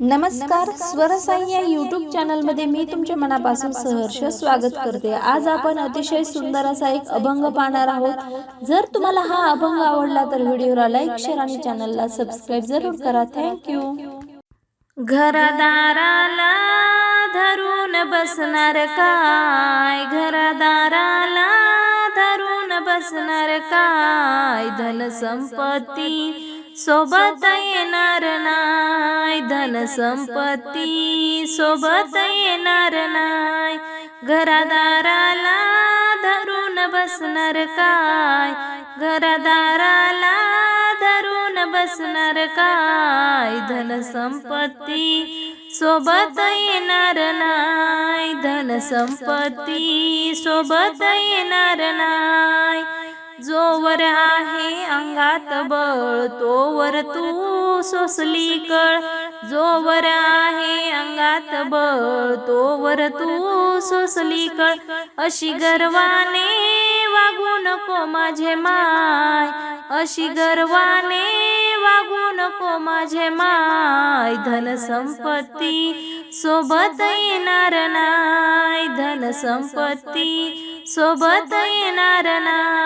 नमस्कार स्वरसाई या यूट्यूब चॅनलमध्ये मी तुमच्या मनापासून सहर्ष स्वागत करते. आज आपण अतिशय सुंदर असा एक अभंग पाहणार आहोत. जर तुम्हाला हा अभंग आवडला तर व्हिडिओला लाईक शेअर आणि चॅनलला सबस्क्राईब जरूर करा. थँक्यू घरदाराला धरून बसणार काय? घरदाराला धरून बसणार काय? धन संपत्ती सोबत येणार नाय धन संपत्ती सोबत येणार नाय घरादाराला धरून बसणार काय? घरादाराला धरून बसणार काय? धन संपत्ती सोबत येणार नाय धन संपत्ती सोबत येणार नाय जोवर आहे अंगात बळ तोवर तू सोसली कळ. जोवर आहे अंगात बळ तोवर तू सोसली कळ. अशी गर्वाने वागू नको माझे माय. अशी गर्वाने वागू नको माझे माय. धन संपत्ती सोबत येणार नाय धन संपत्ती सोबत येणार नाय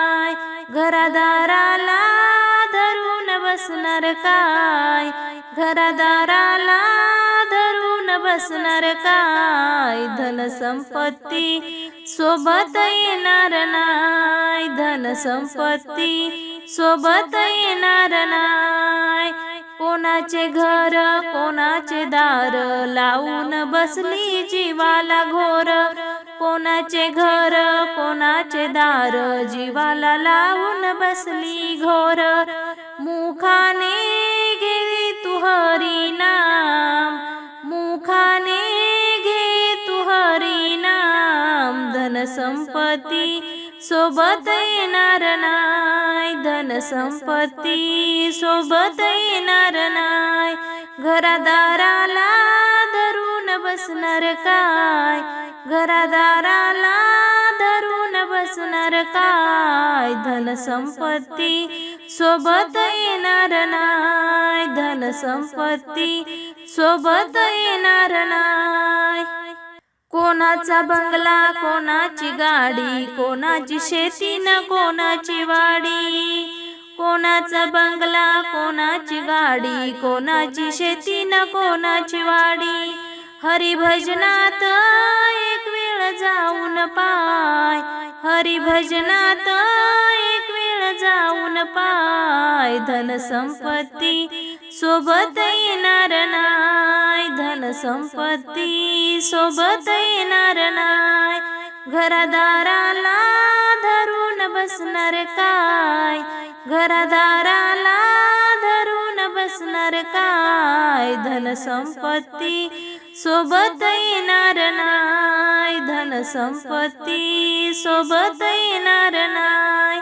घरादाराला धरून बसणार काय? घरादाराला धरून बसणार काय? धन संपत्ती सोबत येणार नाय धन संपत्ती सोबत येणार नाय कोणाचे घर कोणाचे दार लावून बसली जीवाला घोर. कोणाचे घर कोणाचे दार जीवाला लावून बसली घोर. मुखाने घे तू हरी नाम मुखाने घे तू हरी नाम. धनसंपत्ती सोबत येणार नाय धनसंपत्ती सोबत येणार नाय घरादाराला बसणार काय? घरादाराला धरून बसणार काय? धन संपत्ती सोबत येणार नाय धन संपत्ती सोबत येणार नाय कोणाचा बंगला कोणाची गाडी कोणाची शेती न कोणाची वाडी? कोणाचा बंगला कोणाची गाडी कोणाची शेती न कोणाची वाडी? हरिभजनात एक वेळ जाऊन पाय. हरिभजनात एक वेळ जाऊन पाय. धन संपत्ती सोबत येणार नाय धन संपत्ती सोबत येणार नाय घरादाराला धरून बसणार काय? घरादाराला धरून बसणार काय? धन संपत्ती सोबत येणार नाय धन संपत्ती सोबत येणार नाय